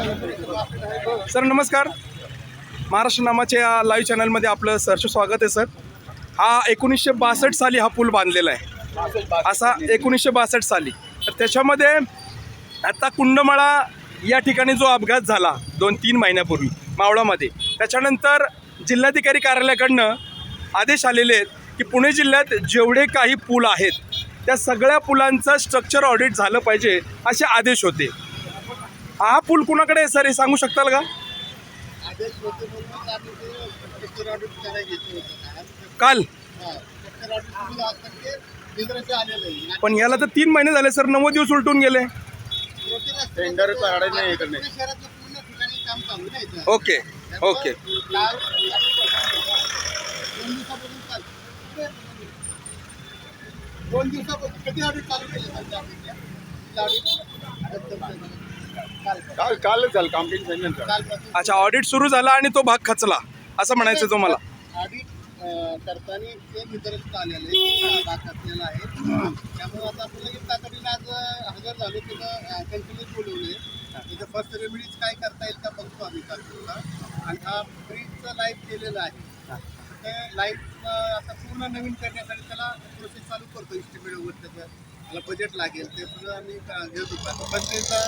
Sir नमस्कार. महाराष्ट्र नामाच्या या live चॅनलमध्ये आपलं सरचं स्वागत आहे सर. हा एकोणीसशे बासष्ट साली हा पूल बांधलेला आहे. असा एकोणीसशे बासष्ट साली. तर त्याच्यामध्ये आता कुंडमाळा या ठिकाणी जो अपघात झाला दोन तीन महिन्यापूर्वी मावळामध्ये. त्याच्यानंतर जिल्हाधिकारी कार्यालयाकडनं आदेश आलेले आहेत की पुणे जिल्ह्यात जेवढे काही पूल आहेत त्या सगळ्या पुलांचं स्ट्रक्चर ऑडिट झालं पाहिजे असे आदेश होते. हा पूल कुणाकडे आहे सर? हे सांगू शकताल का? काल. पण याला तर तीन महिने झाले सर. नव्वद दिवस उलटून गेले. टेंडर. Okay okay. दोन दिवसापासून केलं कालच झालं झाली. कालपासून. अच्छा ऑडिट सुरू झाला आणि तो भाग खचला. असं म्हणायचं तुम्हाला? ऑडिट करताना ते निदर्शन आलेलं आहे. भाग असलेला आहे. त्यामुळे आता आपण लगेच तातडीने आज हजर झालो तिथं बोलवले तिथं फर्स्ट रेमेडीज काय करता येईल का बघतो आम्ही तात्पुरता आणि हा फ्रीजचं लाइट केलेलं आहे. ते आता पूर्ण नवीन करण्यासाठी त्याला प्रोसेस चालू करतो इस्टिमेट वगैरे त्याचं त्याला बजेट लागेल ते सुद्धा आम्ही घेत. पण त्याचा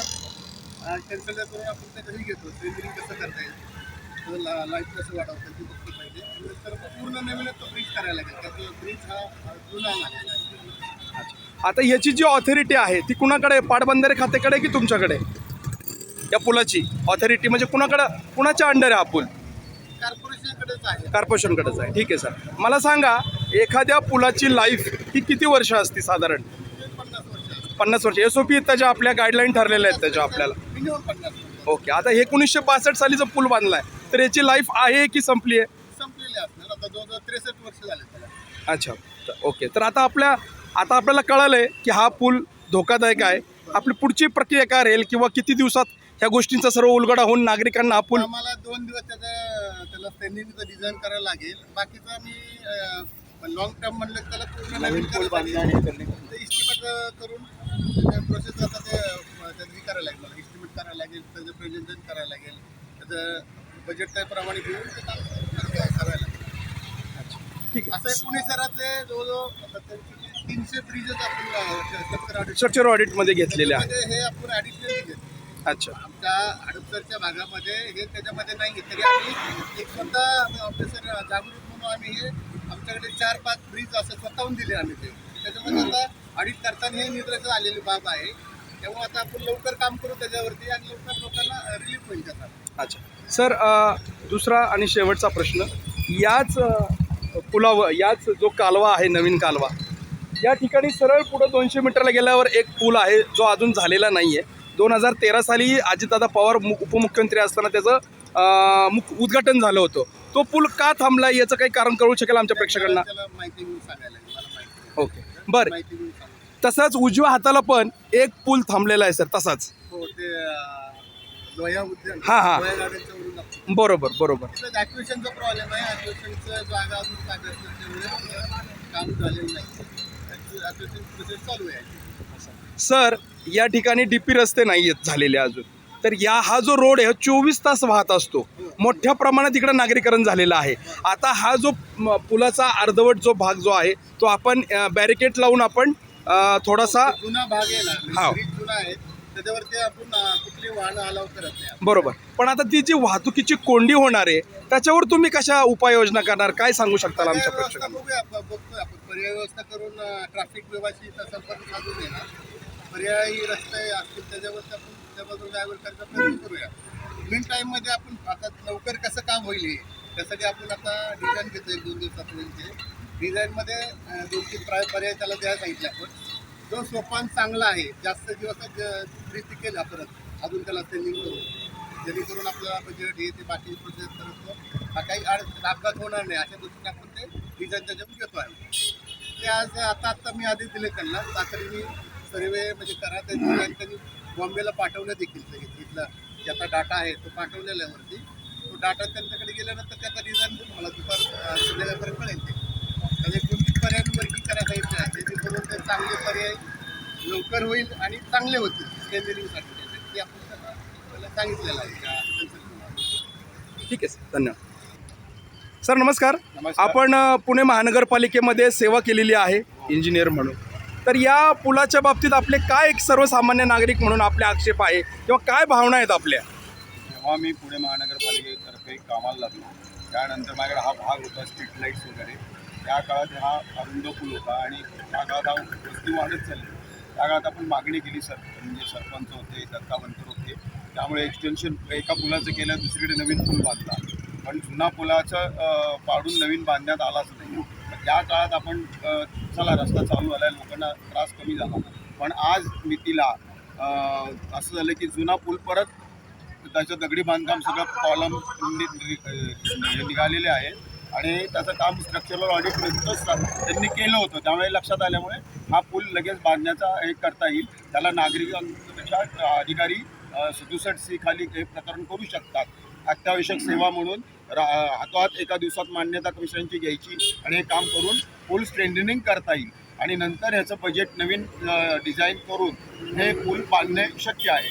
करून आपण ते घरी घेतो. कसं करता येईल? कसं वाढवतं ते पाहिजे. मग पूर्ण नवीनच तो ब्रिज करायला लागेल. त्याचं ब्रिज हा जुना आहे. आता याची जी ऑथॉरिटी आहे ती कुणाकडे? पाटबंधारे खात्याकडे की तुमच्याकडे? या पुलाची ऑथॉरिटी म्हणजे कुणाकडं? कुणाच्या अंडर आहे हा पूल? कॉर्पोरेशनकडेच आहे. कॉर्पोरेशनकडेच आहे. ठीक आहे सर मला सांगा एखाद्या पुलाची लाईफ ही किती वर्ष असते साधारण? पन्नास वर्ष. एस ओ पी त्याच्या आपल्या गाईडलाईन ठरलेल्या आहेत त्याच्या आपल्याला. ओके आता एकोणीसशे बासष्ट सालीचा पूल बांधला आहे तर याची लाईफ आहे की संपली आहे? त्रेसष्ट वर्ष झाले त्याला. अच्छा तर ओके तर आता आपल्या आता आपल्याला कळालं आहे की हा पूल धोकादायक आहे. आपली पुढची प्रक्रिया काय राहील किंवा किती दिवसात ह्या गोष्टींचा सर्व उलगडा होऊन नागरिकांना हा पूल आम्हाला दोन दिवस त्याचं त्याला स्टँडिंगचं डिझाईन करायला लागेल. बाकीचं आम्ही लॉंग टर्म म्हणलं त्याला पूर्ण नवीन इस्टिमेट करून प्रोसेस आता ते हे करायला लागेल मला इस्टिमेट करायला लागेल त्याचं प्रेझेंटेशन करायला लागेल त्याचं बजेट त्याप्रमाणे घेऊन ते काम करायला लागेल. ठीक असं आहे पुणे शहरातले जवळजवळ तीनशे ब्रिजेस आपण स्ट्रक्चर ऑडिट स्ट्रक्चर ऑडिटमध्ये घेतलेले आहे हे आपण ॲडिशनल घेतो अच्छा. आमच्या हडपसरच्या भागामध्ये हे त्याच्यामध्ये नाही. तरी आम्ही. एक स्वतः ऑफिसर जागरूक म्हणून आम्ही हे आमच्याकडे चार पाच ब्रिज असं स्वतःहून दिले आम्ही ते. त्याच्यामध्ये आता ऑडिट करताना हे निद्राचं आलेली बाब आहे. त्यामुळे आता आपण लवकर काम करू त्याच्यावरती आणि लवकर लोकांना रिलीफ होईल त्याचा अच्छा. सर अ, दुसरा आणि शेवटचा प्रश्न. याच अ, पुलावर याच जो कालवा आहे नवीन कालवा या ठिकाणी सरळ पुढं दोनशे मीटरला गेल्यावर एक पूल आहे जो अजून झालेला नाही आहे दोन हजार तेरा साली अजितदादा पवार मु उपमुख्यमंत्री असताना त्याचं अ, मुख उद्घाटन झालं होतं. तो पूल का थांबला याचं काही कारण कळू शकेल आमच्या प्रेक्षकांना? त्याला माहिती घेऊन सांगायला लागेल मला माहिती ओके. बरं. तसाच उजव्या हाताला पण एक पूल थांबलेला आहे सर तसाच. हो ते अं, लोया उद्यान हा, हा. लोया गार्डनच्या वरून आपण बरोबर बरोबर. तिथं ॲक्विशनचा प्रॉब्लेम आहे. ॲक्विशनचं जागा अजून कागद नसल्यामुळे काम झालेलं नाही. ॲक्विशन प्रोसेस चालू आहे. सर या ठिकाणी डीपी रस्ते नाही आहेत झालेले अजून. तर या हा जो रोड आहे चोवीस तास वाहत असतो. मोठ्या प्रमाणात इकडे नागरीकरण झालेलं आहे. आता हा जो पुलाचा अर्धवट जो भाग जो आहे तो आपण बॅरिकेड लावून आपण थोडासा हा. बरोबर. पण आता ती जी वाहतुकीची कोंडी होणार आहे त्याच्यावर तुम्ही कशा उपाययोजना करणार? काय सांगू पर्याय आमच्या प्रेक्षकांना? करून ट्रॅफिक व्यवस्थित संपर्क साधून येणार. पर्यायी रस्ते असतील त्याच्यावरती आपण त्याबद्दल ड्रायव्हर प्रयत्न करूया. मेन टाईममध्ये आपण आता लवकर कसं काम होईल हे त्यासाठी आपण आता डिझाईन घेतो एक दोन दिवसापर्यंतचे डिझाईनमध्ये दोन तीन प्राय पर्याय त्याला द्यायला सांगितले आपण. जो सोपान चांगला आहे जास्त दिवस ब्रिज केला परत अजून त्याला सेलिंग करून. जेणेकरून आपलं बजेट म्हणजे हे ते बाकी प्रोसेस करत हा काही अड अपघात होणार नाही अशा दृष्टीने आपण ते डिझाईन त्याच्यावर घेतो आहे ते आज आता आत्ता मी आधी दिले त्यांना तातडीने सर्वे म्हणजे करा ते डिझाईन त्यांनी बॉम्बेला पाठवलं देखील तिथला ज्याचा डाटा आहे तो पाठवलेला आहे वरती तो डाटा त्यांच्याकडे गेल्यानंतर त्याचा डिझाईन मला दुपार संध्याकाळपर्यंत कळेल ते. म्हणजे कोणती पर्याय करायला येत नाही जेणेकरून ते चांगले पर्याय लवकर होईल आणि चांगले होतील केंद्रीयसाठी ते आपण त्याचा आपल्याला सांगितलेलं आहे. ठीक आहे सर धन्यवाद. सर नमस्कार. आपण पुणे महानगरपालिकेमध्ये सेवा केलेली आहे इंजिनियर म्हणून. तर या पुलाच्या बाबतीत आपले काय एक सर्वसामान्य नागरिक म्हणून आपले आक्षेप आहे? किंवा काय भावना आहेत आपल्या? जेव्हा मी पुणे महानगरपालिकेतर्फे कामाला लागलो त्यानंतर माझ्याकडे हा भाग होता स्ट्रीट लाईट्स वगैरे. त्या काळात हा अरुंद पूल होता आणि त्या काळात हा वस्ती वाढत चालली. त्या काळात आपण मागणी केली सर म्हणजे सरपंच होते दत्तावंतर होते. त्यामुळे एक्सटेन्शन एका पुलाचं केलं दुसरीकडे नवीन पूल बांधला. पण जुना पुलाचं पाडून नवीन बांधण्यात आलाच नाही. त्या काळात आपण चला रस्ता चालू आला लोकांना त्रास कमी झाला. पण आज मितीला तिला असं झालं की जुना पूल परत त्याचं दगडी बांधकाम सगळं कॉलम निघालेले आहे. आणि त्याचं काम स्ट्रक्चरल ऑडिट त्यांनी केलं होतं. त्यामुळे लक्षात आल्यामुळे हा पूल लगेच बांधण्याचा हे करता येईल. त्याला नागरिकांपेक्षा अधिकारी सदुसष्ट सी खाली हे प्रकरण करू शकतात. अत्यावश्यक सेवा म्हणून रा हातोहात एका दिवसात मान्यता कमिशनची घ्यायची आणि हे काम करून पूल स्ट्रेंथनिंग करता येईल. आणि नंतर ह्याचं बजेट नवीन डिझाईन करून हे पूल बांधणे शक्य आहे.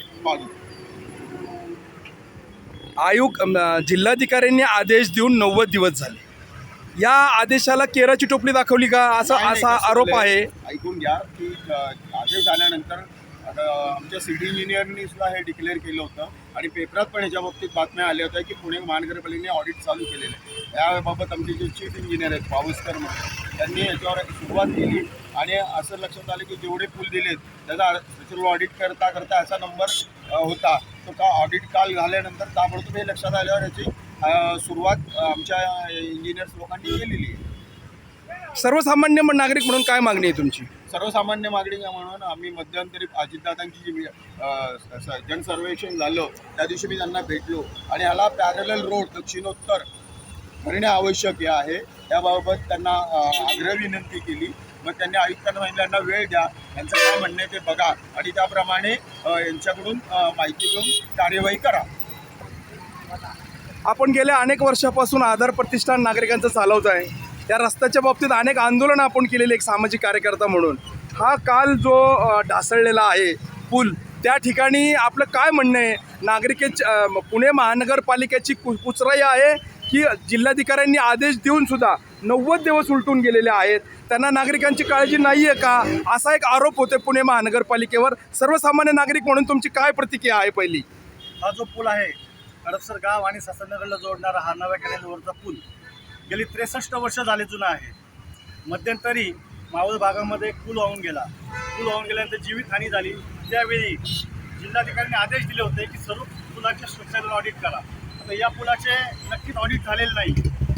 आयुक्त अम, जिल्हाधिकाऱ्यांनी आदेश देऊन नव्वद दिवस झाले. या आदेशाला केराची टोपली दाखवली का? असा असा आरोप आहे. ऐकून घ्या की आदेश आल्यानंतर आमच्या सिटी इंजिनियरनी सुद्धा हे डिक्लेअर केलं होतं. आणि पेपरात पण ह्याच्या बाबतीत बातम्या आल्या होत्या की पुणे महानगरपालिकेने ऑडिट चालू केलेलं आहे. याबाबत आमचे जे चीफ इंजिनियर आहेत पावसकर म्हणून त्यांनी याच्यावर सुरुवात केली आणि असं लक्षात आलं की जेवढे पूल दिलेत त्याचा स्पेशल ऑडिट करता करता असा नंबर होता. तो का ऑडिट काल झाल्यानंतर ताबडतोब हे लक्षात आल्यावर याची सुरुवात आमच्या इंजिनियर्स लोकांनी केलेली आहे. सर्वसामान्य नागरिक म्हणून काय मागणी आहे तुमची? सर्वसामान्य मागणी म्हणून आम्ही मध्यंतरी अजितदादांची जी जनसर्वेक्षण झालं त्या दिवशी मी त्यांना भेटलो. आणि ह्याला पॅरल रोड दक्षिणोत्तर करणे आवश्यक हे आहे. त्याबाबत त्यांना आग्रह विनंती केली. मग त्यांनी आयुक्तांना महिलांना वेळ द्या. यांचं काय म्हणणं आहे ते बघा. आणि त्याप्रमाणे यांच्याकडून माहिती घेऊन कार्यवाही करा. आपण गेल्या अनेक वर्षापासून आधार प्रतिष्ठान नागरिकांचं चालवत आहे. त्या रस्त्याच्या बाबतीत अनेक आंदोलनं आपण केलेले एक सामाजिक कार्यकर्ता म्हणून. हा काल जो ढासळलेला आहे पूल त्या ठिकाणी आपलं काय म्हणणं आहे? नागरिकेच्या पुणे महानगरपालिकेची कु कुचराई आहे की जिल्हाधिकाऱ्यांनी आदेश देऊन सुद्धा नव्वद दिवस उलटून गेलेले आहेत. त्यांना नागरिकांची काळजी नाही आहे का? असा एक आरोप होते पुणे महानगरपालिकेवर. सर्वसामान्य नागरिक म्हणून तुमची काय प्रतिक्रिया आहे पहिली? हा जो पूल आहे हडपसर गाव आणि ससनगरला जोडणारा हा नव्या कॅनेलवरचा पूल गेली त्रेसष्ट वर्ष झाले जुना आहे. मध्यंतरी मावळ भागामध्ये एक पूल वाहून गेला. पूल वाहून गेल्यानंतर जीवितहानी झाली. त्यावेळी जिल्हाधिकाऱ्यांनी आदेश दिले होते की सर्व पुलाचे स्ट्रक्चरल ऑडिट करा. तर या पुलाचे नक्कीच ऑडिट झालेले नाही.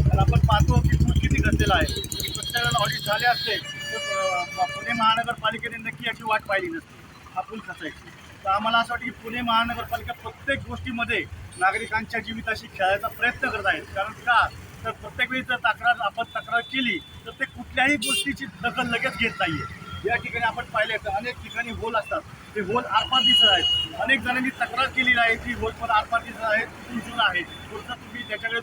तर आपण पाहतो की पूल किती घसलेला आहे. प्रत्येकाला ऑडिट झाले असते तर पुणे महानगरपालिकेने नक्की याची वाट पाहिली नसते. हा पूल खचायची तर आम्हाला असं वाटतं की पुणे महानगरपालिका प्रत्येक गोष्टीमध्ये नागरिकांच्या जीविताशी खेळायचा प्रयत्न करत आहेत. कारण का? तर प्रत्येक वेळी जर तक्रार आपण तक्रार केली तर ते कुठल्याही गोष्टीची दखल लगेच घेत नाहीये. या ठिकाणी आपण पाहिले तर अनेक ठिकाणी होल असतात. ते होल आरपार दिसत आहेत. अनेक जणांनी तक्रार केलेली आहे की होल पण आरपार दिसत आहेत तुमचून आहे. पुढचं तुम्ही त्याच्याकडे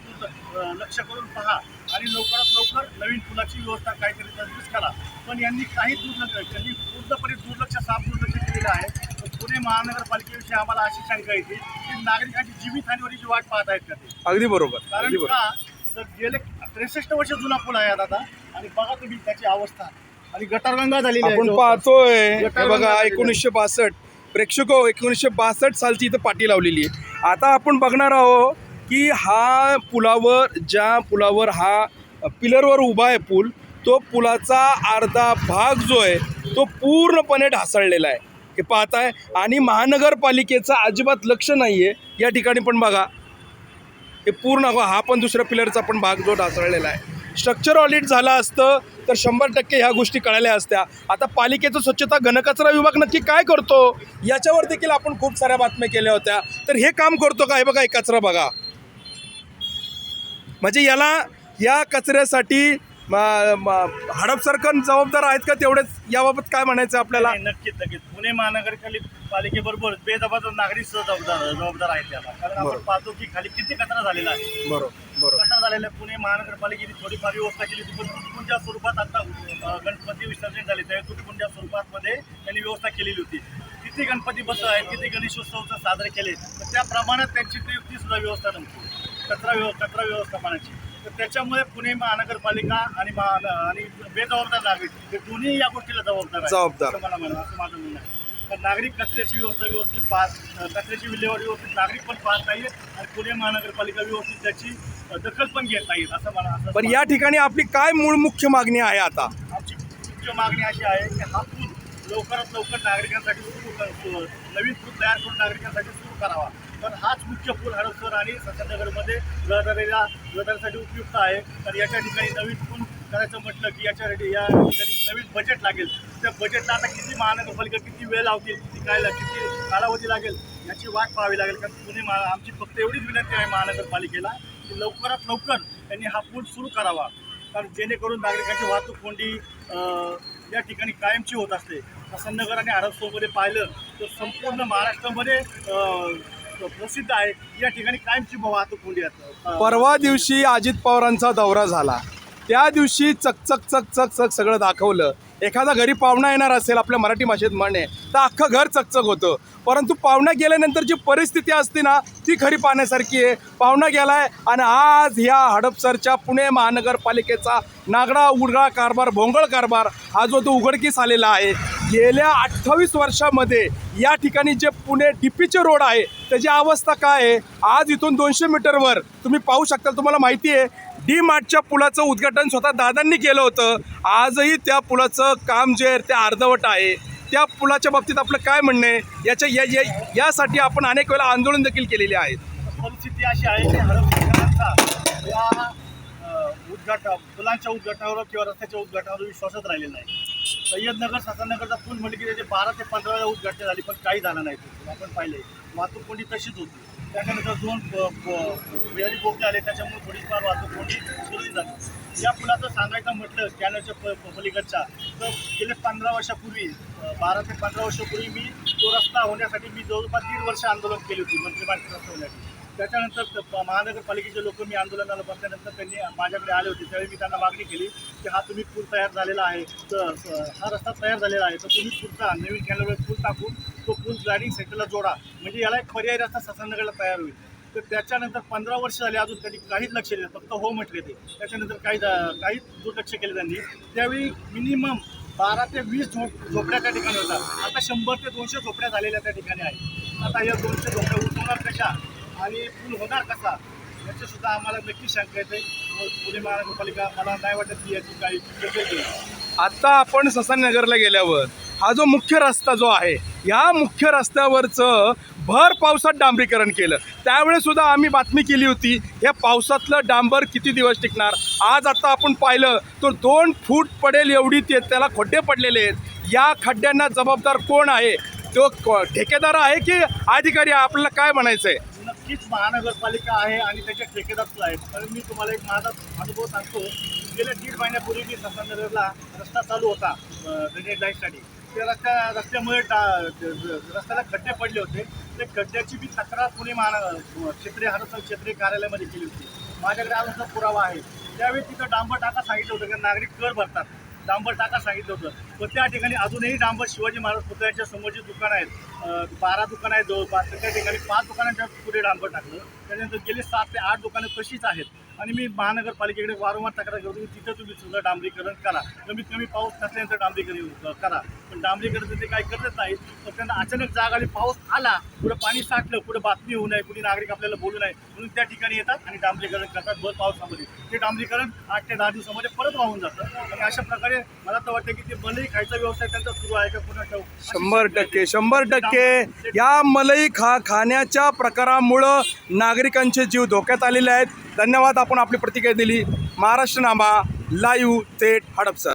अं, लक्ष करून पहा आणि लवकरात लवकर नवीन पुलाची व्यवस्था काहीतरी तरतूद करा. पण यांनी काही दुर्लक्ष त्यांनी पूर्णपणे दुर्लक्ष साफ दुर्लक्ष केलेलं आहे. तर पुणे महानगरपालिकेविषयी आम्हाला अशी शंका येते की नागरिकांची जीवितहानीवरची वाट पाहत आहेत का ते? अगदी बरोबर कारण का? तर गेले त्रेसष्ट वर्ष जुना पूल आहे आता आणि बघा तुम्ही त्याची अवस्था. आणि गटारगंगा झालेली आहे आपण. पाहतोय. हे बघा एकोणीसशे बासष्ट. प्रेक्षक एकोणीसशे बासष्ट सालची इथं पाटी लावलेली आहे. आता आपण बघणार आहोत की हा पुलावर ज्या पुलावर हा पिलरवर उभा आहे पूल तो पुलाचा अर्धा भाग जो आहे तो पूर्णपणे ढासळलेला आहे. हे पाहताय. आणि महानगरपालिकेचं अजिबात लक्ष नाही आहे या ठिकाणी पण बघा. हे पूर्ण हा पण दुसऱ्या पिलरचा पण भाग जो ढासळलेला आहे. स्ट्रक्चर ऑडिट झालं असतं. तर शंभर टक्के ह्या गोष्टी कळाल्या असत्या. आता पालिकेचं स्वच्छता घनकचरा विभाग नक्की काय करतो? याच्यावर देखील आपण खूप साऱ्या बातम्या केल्या होत्या. तर हे काम करतो का? हे बघा हे कचरा बघा. म्हणजे याला या कचऱ्यासाठी हडपसरकन जबाबदार आहेत का तेवढेच याबाबत काय म्हणायचं आपल्याला? नाही, नक्कीच नक्कीच. पुणे महानगरपालिकेबरोबर बेजबाबदार नागरिक सुद्धा जबाबदार जबाबदार आहेत त्याला. कारण बरोबर. आपण पाहतो की खाली किती कचरा झालेला आहे. बरोबर बरोबर. कचरा झालेला आहे. पुणे महानगरपालिकेने थोडीफार व्यवस्था केली होती पण तुटपुंज्या स्वरूपात आता अं, गणपती विसर्जन झाले. त्यावेळी तुटपुंज्या स्वरूपात मध्ये त्यांनी व्यवस्था केलेली होती. किती गणपती बस आहेत किती गणेशोत्सव साजरे केले तर त्या प्रमाणात त्यांची ती ती सुद्धा व्यवस्था नव्हती कचरा व्यव कचरा व्यवस्थापनाची. तर त्याच्यामुळे पुणे महानगरपालिका आणि महा आणि बेजबाबदार नागरिक हे दोन्ही या गोष्टीला जबाबदार आहेत. जबाबदार. असं मला म्हणा असं माझं म्हणणं आहे तर नागरिक कचऱ्याची व्यवस्था व्यवस्थित पाहत कचऱ्याची विल्हेवाट व्यवस्थित नागरिक पण पाहत नाहीये आणि पुणे महानगरपालिका व्यवस्थित त्याची अ, दखल पण घेत नाहीत असं मला असं पण या ठिकाणी आपली काय मूळ मुख्य मागणी आहे आता आमची मुख्य मागणी अशी आहे की हा पूल लवकरात लवकर नागरिकांसाठी सुरू कर सु- नवीन पूल तयार करून नागरिकांसाठी सुरू करावा तर हाच मुख्य पूल हडपसर आणि सत्यानगरमध्ये रहदारीला रहदारीसाठी उपयुक्त आहे. तर याच्या ठिकाणी नवीन पूल करायचं म्हटलं की याच्यासाठी या ठिकाणी नवीन बजेट लागेल. त्या बजेटला आता किती महानगरपालिका किती वेळ लावतील किती काय किती कालावधी लागेल याची वाट पाहावी लागेल. कारण पुणे महा आमची फक्त एवढीच विनंती आहे महानगरपालिकेला की लवकरात लवकर त्यांनी हा पूल सुरू करावा. कारण जेणेकरून नागरिकांची वाहतूक कोंडी या ठिकाणी कायमची होत असते. प्रसन्नगर आणि आरबसोमध्ये पाहिलं तर संपूर्ण महाराष्ट्रामध्ये प्रसिद्ध आहे. या ठिकाणी कायमची वाहतूक कोंडी परवा दिवशी अजित पवारांचा दौरा झाला. त्या दिवशी चकचक चकचक चक चक सगळं दाखवलं. एखादा घरी पाहुणा येणार असेल आपल्या मराठी भाषेत म्हणे तर अख्खं घर चकचक होतं. परंतु पाहुणा गेल्यानंतर जी परिस्थिती असते ना ती खरी पाहण्यासारखी आहे. पाहुणा गेलाय आणि आज ह्या हडपसरच्या पुणे महानगरपालिकेचा नागडा उडगा कारभार भोंगळ कारभार हा जो तो उघडकीस आलेला आहे गेल्या अठ्ठावीस वर्षामध्ये या ठिकाणी जे पुणे डीपीचे रोड आहे त्याची अवस्था काय आहे? आज इथून दोनशे मीटरवर तुम्ही पाहू शकता तुम्हाला माहिती आहे डी मार्टच्या पुलाचं उद्घाटन स्वतः दादांनी केलं होतं. आजही त्या पुलाचं काम जे आहे ते अर्धवट आहे. त्या पुलाच्या बाबतीत आपलं काय म्हणणं आहे? याच्या या यासाठी आपण अनेक वेळा आंदोलन देखील केलेले आहेत परिस्थिती अशी आहे की हडपसरकरांचा या उद्घाटन पुलांच्या उद्घाटनावर किंवा रस्त्याच्या उद्घाटनावर विश्वासच राहिलेला नाही. सय्यदनगर सातारनगरचा पूल म्हटलं की त्याचे बारा ते पंधरा वेळा उद्घाटन झाली पण काही झालं नाही ते आपण पाहिले वाहतूक कोंडी तशीच होती. त्याच्यानंतर दोन बिहारी बोके आले त्याच्यामुळे थोडीफार वाहतूक कोंडी सुरळीत झाली. या पुलाचं सांगायचं म्हटलं कॅनलच्या प पलीकडच्या तर गेले पंधरा वर्षापूर्वी बारा ते पंधरा वर्षापूर्वी मी तो रस्ता होण्यासाठी मी जवळपास दीड वर्ष आंदोलन केली होती मंत्रिमंडळ रस्ता होण्यासाठी. त्याच्यानंतर महानगरपालिकेचे लोक मी आंदोलनाला बसल्यानंतर त्यांनी माझ्याकडे आले होते. त्यावेळी मी त्यांना मागणी केली की हा तुम्ही पूल तयार झालेला आहे. तर हा रस्ता तयार झालेला आहे. तर तुम्ही पुढचा नवीन कॅनलवर पूल टाकून तो पूल ग्लायडिंग सेंटरला जोडा. म्हणजे याला एक पर्यायी रस्ता ससानगरला तयार होईल. तर त्याच्यानंतर पंधरा वर्ष झाले अजून त्यांनी काहीच लक्ष दिलं फक्त हो म्हटले ते. त्याच्यानंतर काही काहीच दुर्लक्ष केलं त्यांनी. त्यावेळी मिनिमम बारा ते वीस झोप झोपड्या त्या ठिकाणी होता आता शंभर ते दोनशे झोपड्या झालेल्या त्या ठिकाणी आहेत. आता या दोनशे झोपड्या उठवणार कशा आणि पूल होणार कसा? याचं सुद्धा आम्हाला नक्की शंका येते पुणे महानगरपालिका मला नाही वाटत की याची काही दखल आत्ता आपण ससानगरला गेल्यावर हा जो मुख्य रस्ता जो आहे या मुख्य रस्त्यावरचं भर पावसात डांबरीकरण केलं. त्यावेळेस सुद्धा आम्ही बातमी केली होती या पावसातलं डांबर किती दिवस टिकणार? आज आता आपण पाहिलं तर दोन फूट पडेल एवढी ते त्याला खड्डे पडलेले आहेत. या खड्ड्यांना जबाबदार कोण आहे? तो क- ठेकेदार आहे की अधिकारी? आपल्याला काय म्हणायचं आहे तीच महानगरपालिका आहे आणि त्याचे ठेकेदार आहेत. कारण मी तुम्हाला एक माझा अनुभव सांगतो. गेल्या दीड महिन्यापूर्वी मी ससानगरला रस्ता चालू होता ग्रेनेड लाईनसाठी त्या रस्त्या रस्त्यामुळे टा रस्त्याला खड्डे पडले होते. ते खड्ड्याची मी तक्रार पुणे महानगर क्षेत्रीय हरसल क्षेत्रीय कार्यालयामध्ये केली होती. माझ्याकडे आमचा पुरावा आहे. त्यावेळी तिथं डांबर टाका सांगितलं होतं की नागरिक कर भरतात. डांबर टाका सांगितलं होतं. पण त्या ठिकाणी अजूनही डांबर शिवाजी महाराज पुतळ्याच्या समोरची दुकानं आहेत. बारा दुकानं आहेत जवळपास. तर त्या ठिकाणी पाच दुकानांच्या पुढे डांबर टाकलं. त्याच्यानंतर गेली सात ते आठ दुकानं तशीच आहेत. आणि मी महानगरपालिकेकडे वारंवार तक्रार करतो की तिथं तुम्ही सुद्धा डांबरीकरण करा. कमीत कमी पाऊस नसल्यानंतर डांबरीकरण करा. पण डांबरीकरण ते काही करत नाही तर त्यांना अचानक जाग आली पाऊस आला पुढे पाणी साठलं पुढे बातमी होऊ नये कुणी नागरिक आपल्याला बोलू नये म्हणून त्या ठिकाणी येतात आणि डांबरीकरण करतात. भर पावसामध्ये. ते डांबरीकरण आठ ते दहा दिवसामध्ये परत वाहून जातं. आणि अशा प्रकारे मला तर वाटतं की ते भलेही खायचा व्यवसाय त्यांचा सुरू आहे का पुन्हा ठेव शंभर टक्के शंभर टक्के. या मलई खा खाण्याच्या प्रकारामुळं नागरिकांचे जीव धोक्यात आलेले आहेत. धन्यवाद आपण आपली प्रतिक्रिया दिली. महाराष्ट्र नामा लाईव्ह थेट हडपसर.